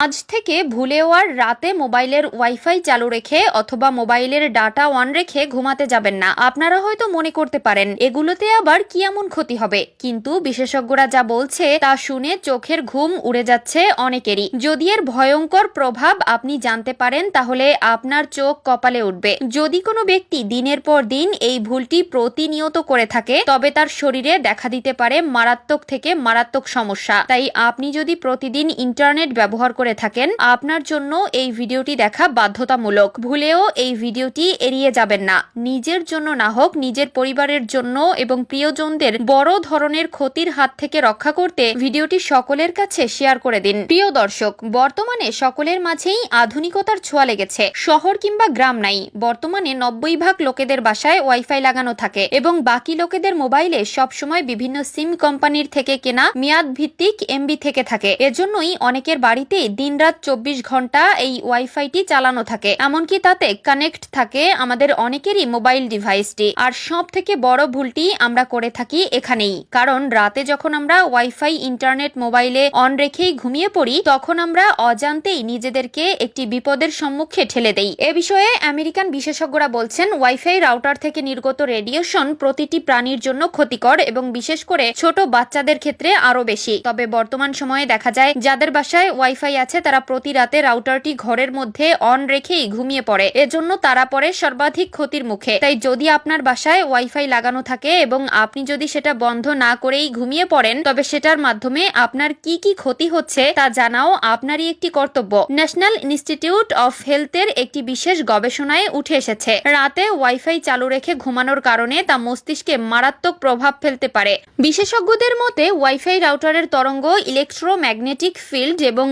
আজ থেকে ভুলেও আর রাতে মোবাইলের ওয়াইফাই চালু রেখে অথবা মোবাইলের ডাটা অন রেখে ঘুমাতে যাবেন না। আপনারা হয়তো মনে করতে পারেন, এগুলোতে আবার কি এমন ক্ষতি হবে? কিন্তু বিশেষজ্ঞরা যা বলছে তা শুনে চোখের ঘুম উড়ে যাচ্ছে অনেকেরই। যদি এর ভয়ঙ্কর প্রভাব আপনি জানতে পারেন, তাহলে আপনার চোখ কপালে উঠবে। যদি কোনো ব্যক্তি দিনের পর দিন এই ভুলটি প্রতিনিয়ত করে থাকে, তবে তার শরীরে দেখা দিতে পারে মারাত্মক থেকে মারাত্মক সমস্যা। তাই আপনি যদি প্রতিদিন ইন্টারনেট ব্যবহার করে থাকেন, আপনার জন্য এই ভিডিওটি দেখা বাধ্যতামূলক। ভুলেও এই ভিডিওটি এড়িয়ে যাবেন না। নিজের জন্য না হোক, নিজের পরিবারের জন্য এবং প্রিয়জনদের বড় ধরনের ক্ষতির হাত থেকে রক্ষা করতে ভিডিওটি সকলের কাছে শেয়ার করে দিন। প্রিয় দর্শক, বর্তমানে সকলের মাঝেই আধুনিকতার ছোঁয়া লেগেছে। শহর কিংবা গ্রাম নাই, বর্তমানে নব্বই ভাগ লোকেদের বাসায় ওয়াইফাই লাগানো থাকে এবং বাকি লোকেদের মোবাইলে সবসময় বিভিন্ন সিম কোম্পানির থেকে কেনা মেয়াদ ভিত্তিক এমবি থেকে থাকে। এজন্যই অনেকের বাড়িতেই দিনরাত চব্বিশ ঘণ্টা এই ওয়াইফাইটি চালানো থাকে। এমনকি তাতে কানেক্ট থাকে আমাদের অনেকেরই মোবাইল ডিভাইসটি। আর সব থেকে বড় ভুলটি আমরা করে থাকি এখানেই। কারণ রাতে যখন আমরা ওয়াইফাই, ইন্টারনেট, মোবাইলে অন রেখেই ঘুমিয়ে পড়ি, তখন আমরা অজান্তেই নিজেদেরকে একটি বিপদের সম্মুখে ঠেলে দেই। এ বিষয়ে আমেরিকান বিশেষজ্ঞরা বলছেন, ওয়াইফাই রাউটার থেকে নির্গত রেডিয়েশন প্রতিটি প্রাণীর জন্য ক্ষতিকর এবং বিশেষ করে ছোট বাচ্চাদের ক্ষেত্রে আরও বেশি। তবে বর্তমান সময়ে দেখা যায়, যাদের বাসায় ওয়াইফাই আছে তারা প্রতি রাতে রাউটারটি ঘরের মধ্যে অন রেখেই ঘুমিয়ে পড়ে। এজন্য তারা পরে সর্বাধিক ক্ষতির মুখে। তাই যদি আপনার বাসায় ওয়াইফাই লাগানো থাকে এবং আপনি যদি সেটা বন্ধ না করেই ঘুমিয়ে পড়েন, তবে সেটার মাধ্যমে আপনার কি কি ক্ষতি হচ্ছে তা জানাও আপনারই একটি কর্তব্য। ন্যাশনাল ইনস্টিটিউট অফ হেলথের একটি বিশেষ গবেষণায় উঠে এসেছে, রাতে ওয়াইফাই চালু রেখে ঘুমানোর কারণে তা মস্তিষ্কে মারাত্মক প্রভাব ফেলতে পারে। বিশেষজ্ঞদের মতে, ওয়াইফাই রাউটারের তরঙ্গ, ইলেকট্রোম্যাগনেটিক ফিল্ড এবং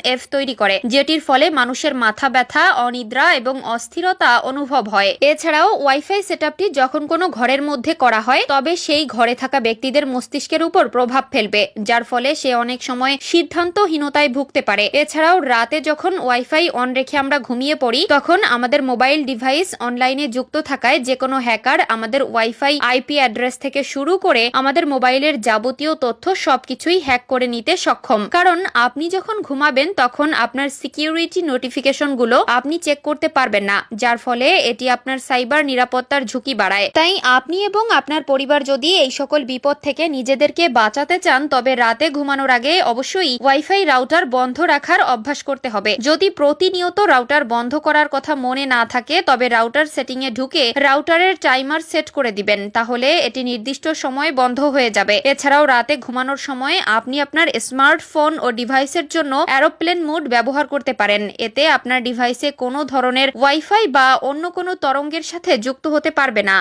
ইএমএফ তৈরি করে, যেটির ফলে মানুষের মাথা ব্যথা, অনিদ্রা এবং অস্থিরতা অনুভব হয়। এছাড়াও ওয়াইফাই সেটআপটি যখন কোনো ঘরের মধ্যে করা হয়, তবে সেই ঘরে থাকা ব্যক্তিদের মস্তিষ্কের উপর প্রভাব ফেলবে, যার ফলে সে অনেক সময় সিদ্ধান্তহীনতায় ভুগতে পারে। এছাড়াও রাতে যখন ওয়াইফাই অন রেখে আমরা ঘুমিয়ে পড়ি, তখন আমাদের মোবাইল ডিভাইস অনলাইনে যুক্ত থাকায় যে কোনো হ্যাকার আমাদের ওয়াইফাই আইপি অ্যাড্রেস থেকে শুরু করে আমাদের মোবাইলের যাবতীয় তথ্য সবকিছুই হ্যাক করে নিতে সক্ষম। কারণ আপনি যখন ঘুমাবেন তখন আপনার সিকিউরিটি নোটিফিকেশনগুলো আপনি চেক করতে পারবেন না, যার ফলে এটি আপনার সাইবার নিরাপত্তার ঝুঁকি বাড়ায়। তাই আপনি এবং আপনার পরিবার যদি এই সকল বিপদ থেকে নিজেদেরকে বাঁচাতে চান, তবে রাতে ঘুমানোর আগে অবশ্যই ওয়াইফাই রাউটার বন্ধ রাখার অভ্যাস করতে হবে। যদি প্রতিনিয়ত রাউটার বন্ধ করার কথা মনে না থাকে, তবে রাউটার সেটিং এ ঢুকে রাউটারের টাইমার সেট করে দিবেন, তাহলে এটি নির্দিষ্ট সময় বন্ধ হয়ে যাবে। এছাড়াও রাতে ঘুমানোর সময় আপনি আপনার স্মার্টফোন ও ডিভাইসের জন্য অ্যারোপ্লেন মোড ব্যবহার করতে পারেন। এতে আপনার ডিভাইসে কোনো ধরনের ওয়াইফাই বা অন্য কোনো তরঙ্গের সাথে যুক্ত হতে পারবে না।